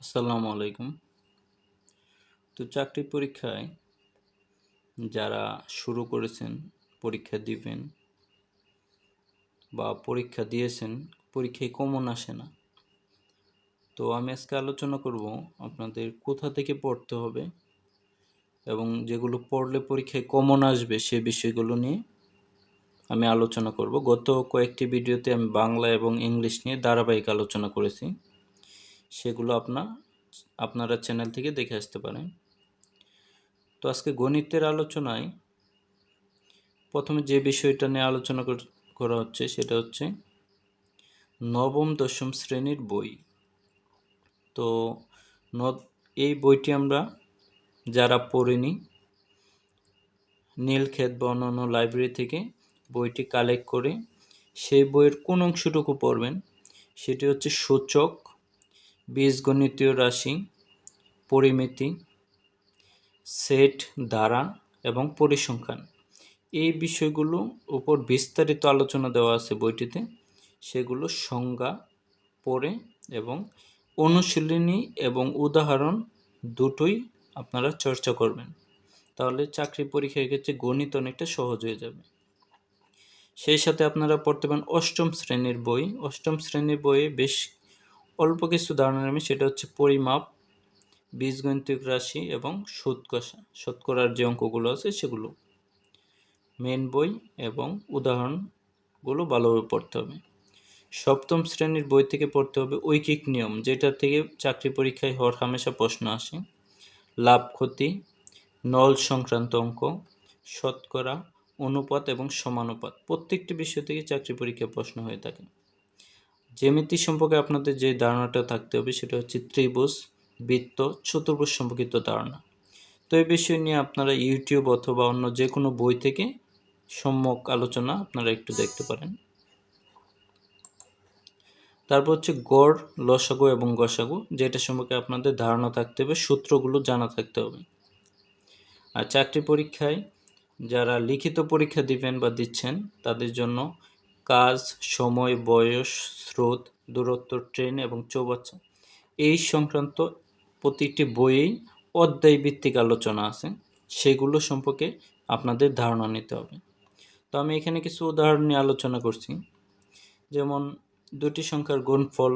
আসসালামু আলাইকুম। তো চাকরি পরীক্ষায় যারা শুরু করেছেন, পরীক্ষা দিবেন বা পরীক্ষা দিয়েছেন, পরীক্ষায় কমন আসে না। তো আমি আজকে আলোচনা করব আপনাদের কোথা থেকে পড়তে হবে এবং যেগুলো পড়লে পরীক্ষায় কমন আসবে সে বিষয়গুলো নিয়ে আমি আলোচনা করব। গত কয়েকটি ভিডিওতে আমি বাংলা এবং ইংলিশ নিয়ে ধারাবাহিক আলোচনা করেছি। সেগুলো আপনার আপনারা চ্যানেল থেকে দেখে আসতে পারেন। তো আজকে গণিতের আলোচনায় প্রথমে যে বিষয়টা নিয়ে আলোচনা করা হচ্ছে সেটা হচ্ছে নবম দশম শ্রেণির বই। তো এই বইটি আমরা যারা পড়িনি, নীলক্ষেত বা অন্যান্য লাইব্রেরি থেকে বইটি কালেক্ট করে সেই বইয়ের কোন অংশটুকু পড়বেন, সেটি হচ্ছে সূচক বীজগণিতীয় রাশি, পরিমিতি, সেট দ্বারা এবং পরিসংখ্যান। এই বিষয়গুলো উপর বিস্তারিত আলোচনা দেওয়া আছে বইটিতে। সেগুলো সংজ্ঞা, পড়ে এবং অনুশীলনী এবং উদাহরণ দুটোই আপনারা চর্চা করবেন। তাহলে চাকরি পরীক্ষায় ক্ষেত্রে গণিত অনেকটা সহজ হয়ে যাবে। সেই সাথে আপনারা পড়তে পারেন অষ্টম শ্রেণির বই। অষ্টম শ্রেণির বইয়ে বেশ অল্প কিছু ধারণা নেবে সেটা হচ্ছে পরিমাপ, বীজগণিতিক রাশি এবং সুৎকষা শতকরার যে অঙ্কগুলো আছে সেগুলো। মেন বই এবং উদাহরণগুলো ভালোভাবে পড়তে হবে। সপ্তম শ্রেণির বই থেকে পড়তে হবে ঐকিক নিয়ম, যেটা থেকে চাকরি পরীক্ষায় হর হামেশা প্রশ্ন আসে। লাভ ক্ষতি, নল সংক্রান্ত অঙ্ক শতকরা অনুপাত এবং সমানুপাত, প্রত্যেকটি বিষয় থেকে চাকরি পরীক্ষায় প্রশ্ন হয়ে থাকে। জ্যামিতি সম্পর্কে আপনাদের যে ধারণাটা থাকতে হবে সেটা হচ্ছে ত্রিভুজ, বৃত্ত, চতুর্ভুজ সম্পর্কিত ধারণা। তো এই বিষয় নিয়ে আপনারা ইউটিউব অথবা অন্য যে কোনো বই থেকে সম্যক আলোচনা আপনারা একটু দেখতে পারেন। তারপর হচ্ছে গড়, লসাগু এবং গসাগু, যেটা সম্পর্কে আপনাদের ধারণা থাকতে হবে, সূত্রগুলো জানা থাকতে হবে। আর চাকরি পরীক্ষায় যারা লিখিত পরীক্ষা দিবেন বা দিচ্ছেন, তাদের জন্য কাজ, সময়, বয়স, স্রোত, দূরত্ব, ট্রেন এবং চৌবাচ্চা। এই সংক্রান্ত প্রতিটি বইয়েই অধ্যায় ভিত্তিক আলোচনা আছে। সেগুলো সম্পর্কে আপনাদের ধারণা নিতে হবে। তো আমি এখানে কিছু উদাহরণ নিয়ে আলোচনা করছি। যেমন, দুটি সংখ্যার গুণফল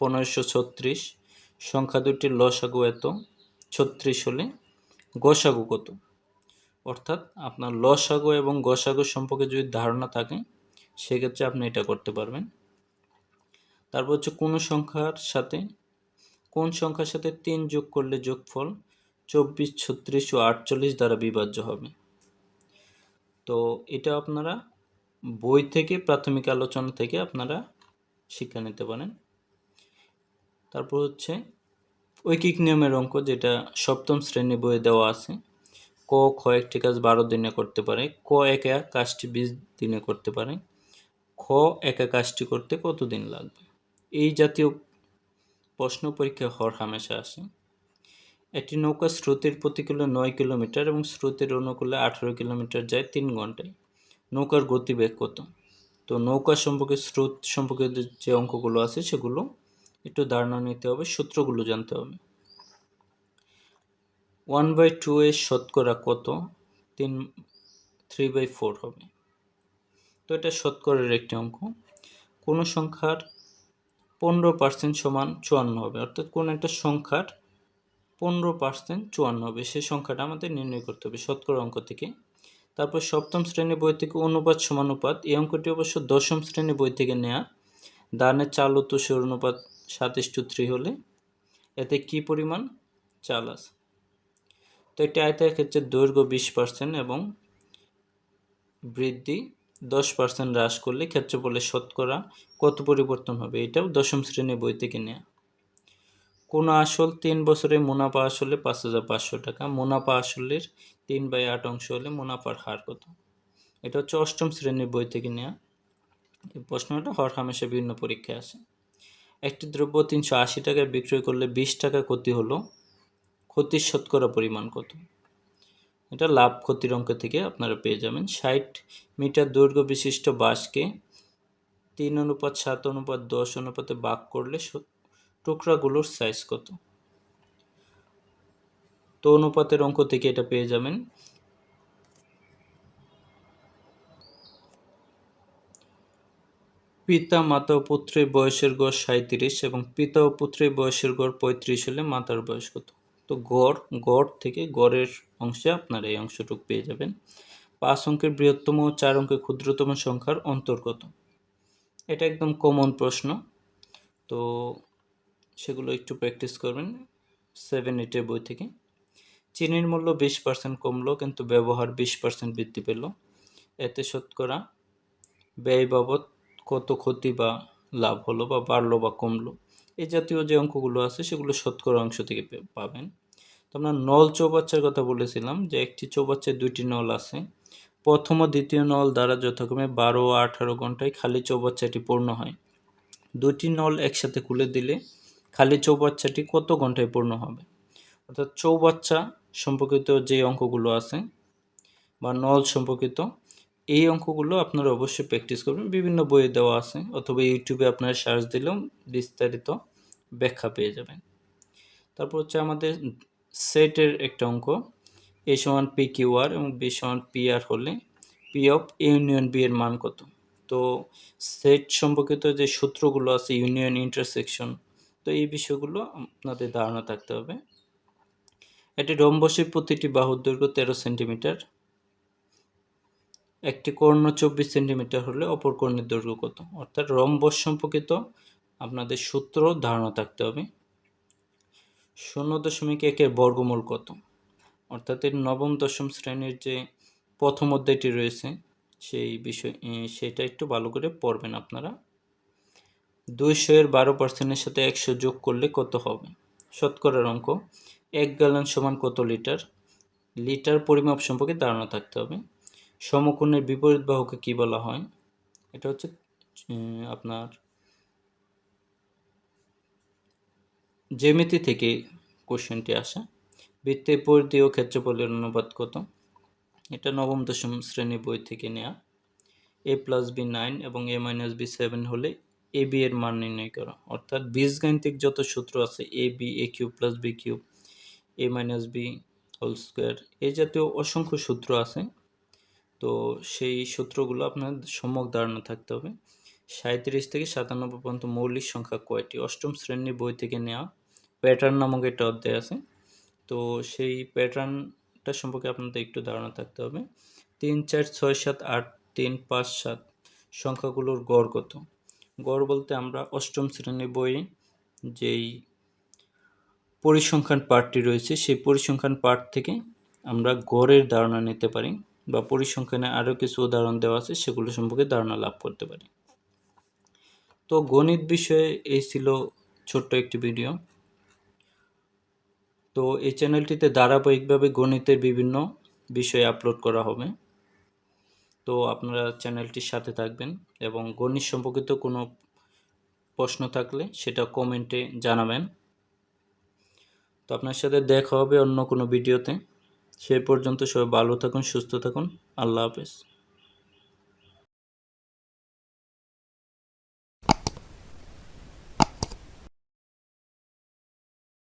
পনেরোশো ছত্রিশ, সংখ্যা দুটির লসাগু এত, ছত্রিশ হলে গসাগু কত? অর্থাৎ আপনার লসাগু এবং গসাগু সম্পর্কে যদি ধারণা থাকে সেক্ষেত্রে আপনি এটা করতে পারবেন। তারপর হচ্ছে কোনো সংখ্যার সাথে, কোন সংখ্যার সাথে তিন যোগ করলে যোগফল চব্বিশ, ছত্রিশ ও আটচল্লিশ দ্বারা বিভাজ্য হবে। তো এটা আপনারা বই থেকে, প্রাথমিক আলোচনা থেকে আপনারা শিক্ষা নিতে পারেন। তারপর হচ্ছে ঐকিক নিয়মের অঙ্ক, যেটা সপ্তম শ্রেণি বইয়ে দেওয়া আছে। ক, খ একটি কাজ বারো দিনে করতে পারে, ক একা কাজটি বিশ দিনে করতে পারে। খ, একা কাজটি করতে কতদিন লাগবে? এই জাতীয় প্রশ্ন পরীক্ষা হর হামেশা আসে। একটি নৌকা স্রোতের প্রতিকূলে নয় কিলোমিটার এবং স্রোতের অনুকূলে আঠারো কিলোমিটার যায় তিন ঘন্টায় নৌকার গতিবেগ কত? তো নৌকা সম্পর্কে, স্রোত সম্পর্কে যে অঙ্কগুলো আছে সেগুলো একটু ধারণা নিতে হবে, সূত্রগুলো জানতে হবে। ওয়ান বাই টু এর শতকরা কত? তিন থ্রি বাই ফোর হবে। তো এটা শতকরের একটি অঙ্ক। কোনো সংখ্যার পনেরো পার্সেন্ট সমান চুয়ান্ন হবে। অর্থাৎ কোনো একটা সংখ্যার পনেরো পার্সেন্ট চুয়ান্ন হবে। সেই সংখ্যাটা আমাদের নির্ণয় করতে হবে শতকরা অঙ্ক থেকে। তারপর সপ্তম শ্রেণি বই থেকে অনুপাত সমানুপাত এই অঙ্কটি অবশ্য দশম শ্রেণি বই থেকে নেয়া। দানের চাল ও তুষের অনুপাত সাতাশ টু থ্রি হলে এতে কি পরিমাণ? চাল আছে। তো একটি আয়তায় ক্ষেত্রে দৈর্ঘ্য বিশ পার্সেন্ট এবং বৃদ্ধি দশ পার্সেন্ট হ্রাস করলে ক্ষেত্রফলের শতকরা কত পরিবর্তন হবে? এটাও দশম শ্রেণির বই থেকে নেওয়া কোনো আসল তিন বছরে মুনাফা আসলে পাঁচ হাজার পাঁচশো টাকা। মুনাফা আসলের তিন বাই আট অংশ হলে মুনাফার হার কত? এটা হচ্ছে অষ্টম শ্রেণির বই থেকে নেওয়া এই প্রশ্নটা হর হামেশা বিভিন্ন পরীক্ষায় আসে। একটি দ্রব্য তিনশো আশি টাকায় বিক্রয় করলে বিশ টাকা ক্ষতি হলো। ক্ষতির শতকরা পরিমাণ কত? এটা লাভ ক্ষতির অঙ্ক থেকে আপনারা পেয়ে যাবেন। ষাট মিটার দৈর্ঘ্য বিশিষ্ট বাসকে তিন অনুপাত, সাত অনুপাত, দশ অনুপাতে বাক করলে টুকরাগুলোর সাইজ কত? তো অনুপাতের অঙ্ক থেকে এটা পেয়ে যাবেন। পিতা, মাতা ও পুত্রের বয়সের গড় সাঁত্রিশ এবং পিতা ও পুত্রের বয়সের গড় পঁয়ত্রিশ হলে মাতার বয়স কত? তো গড় গড় থেকে গড়ের অংশে আপনারা এই অংশটুকু পেয়ে যাবেন। পাঁচ অঙ্কের বৃহত্তম ও চার অঙ্কের ক্ষুদ্রতম সংখ্যার অন্তর্গত। এটা একদম কমন প্রশ্ন। তো সেগুলো একটু প্র্যাকটিস করবেন সেভেন এইটের বই থেকে। চিনির মূল্য বিশ পার্সেন্ট কমলো, কিন্তু ব্যবহার বিশ পার্সেন্ট বৃদ্ধি পেল। এতে শতকরা ব্যয় বাবদ কত ক্ষতি বা লাভ হলো বা বাড়লো বা কমলো, এই জাতীয় যে অঙ্কগুলো আছে সেগুলো শতকরা অংশ থেকে পাবেন। তো আমরা নল চৌবাচ্চার কথা বলেছিলাম যে একটি চৌবাচ্চায় দুইটি নল আছে। প্রথম ও দ্বিতীয় নল দ্বারা যথাক্রমে বারো ও আঠারো ঘন্টায় খালি চৌবাচ্চাটি পূর্ণ হয়। দুটি নল একসাথে খুলে দিলে খালি চৌবাচ্চাটি কত ঘন্টায় পূর্ণ হবে? অর্থাৎ চৌবাচ্চা সম্পর্কিত যে অঙ্কগুলো আছে বা নল সম্পর্কিত, এই অঙ্কগুলো আপনারা অবশ্যই প্র্যাকটিস করবেন। বিভিন্ন বইয়ে দেওয়া আছে অথবা ইউটিউবে আপনারা সার্চ দিলেও বিস্তারিত ব্যাখ্যা পেয়ে যাবেন। তারপর হচ্ছে আমাদের সেটের একটা অঙ্ক, এ সমান পি কিউ আর এবং বি সমান পি আর হলে পি অফ ইউনিয়ন বি এর মান কত? তো সেট সম্পর্কিত যে সূত্রগুলো আছে, ইউনিয়ন ইন্টারসেকশন, তো এই বিষয়গুলো আপনাদের ধারণা থাকতে হবে। এটি রম্বসের প্রতিটি বাহুর দৈর্ঘ্য তেরো সেন্টিমিটার, একটি কর্ণ চব্বিশ সেন্টিমিটার হলে অপর কর্ণের দৈর্ঘ্য কত? অর্থাৎ রম্বস সম্পর্কিত আপনাদের সূত্র ধারণা থাকতে হবে। শূন্য দশমিক একের বর্গমূল কত? অর্থাৎ এর নবম দশম শ্রেণির যে প্রথম অধ্যায়টি রয়েছে, সেই বিষয় সেটা একটু ভালো করে পড়বেন আপনারা। দুইশো এর বারো পার্সেন্টের সাথে একশো যোগ করলে কত হবে? শতকরার অঙ্ক, এক গ্যালন সমান কত লিটার? লিটার পরিমাপ সম্পর্কে ধারণা থাকতে হবে। সমকোণের বিপরীত বাহুকে কি বলা হয়? এটা হচ্ছে আপনার জ্যামিতি থেকে কোশ্চেনটি আসা। বৃত্তের পরিধি ও ক্ষেত্রফলের অনুপাত কত? এটা নবম দশম শ্রেণি বই থেকে নেওয়া এ প্লাস বি নাইন এবং এ মাইনাস বি সেভেন হলে এ বি এর মান নির্ণয় করা। অর্থাৎ বীজগাণিতিক যত সূত্র আছে A B A cube plus B cube A minus B whole square এই জাতীয় অসংখ্য সূত্র আছে। তো সেই সূত্রগুলো আপনার সম্যক ধারণা থাকতে হবে। সাঁত্রিশ থেকে সাতানব্বই পর্যন্ত মৌলিক সংখ্যা কয়টি? অষ্টম শ্রেণির বই থেকে নেওয়া প্যাটার্ন নামক একটা অধ্যায় আছে। তো সেই প্যাটার্নটা সম্পর্কে আপনাদের একটু ধারণা থাকতে হবে। তিন, চার, ছয়, সাত, আট, তিন, পাঁচ, সাত সংখ্যাগুলোর গড় কত? গড় বলতে আমরা অষ্টম শ্রেণির বইয়ে যেই পরিসংখ্যান পাঠটি রয়েছে, সেই পরিসংখ্যান পাঠ থেকে আমরা গড়ের ধারণা নিতে পারি বা পরিসংখ্যানে আরও কিছু উদাহরণ দেওয়া আছে, সেগুলো সম্পর্কে ধারণা লাভ করতে পারি। তো গণিত বিষয়ে এই ছিল ছোট্ট একটি ভিডিও তো এই চ্যানেলটিতে ধারাবাহিকভাবে গণিতের বিভিন্ন বিষয় আপলোড করা হবে। তো আপনারা চ্যানেলটির সাথে থাকবেন এবং গণিত সম্পর্কিত কোনো প্রশ্ন থাকলে সেটা কমেন্টে জানাবেন। তো আপনার সাথে দেখা হবে অন্য কোনো ভিডিওতে সে পর্যন্ত সবাই ভালো থাকুন, সুস্থ থাকুন। আল্লাহ হাফেজ।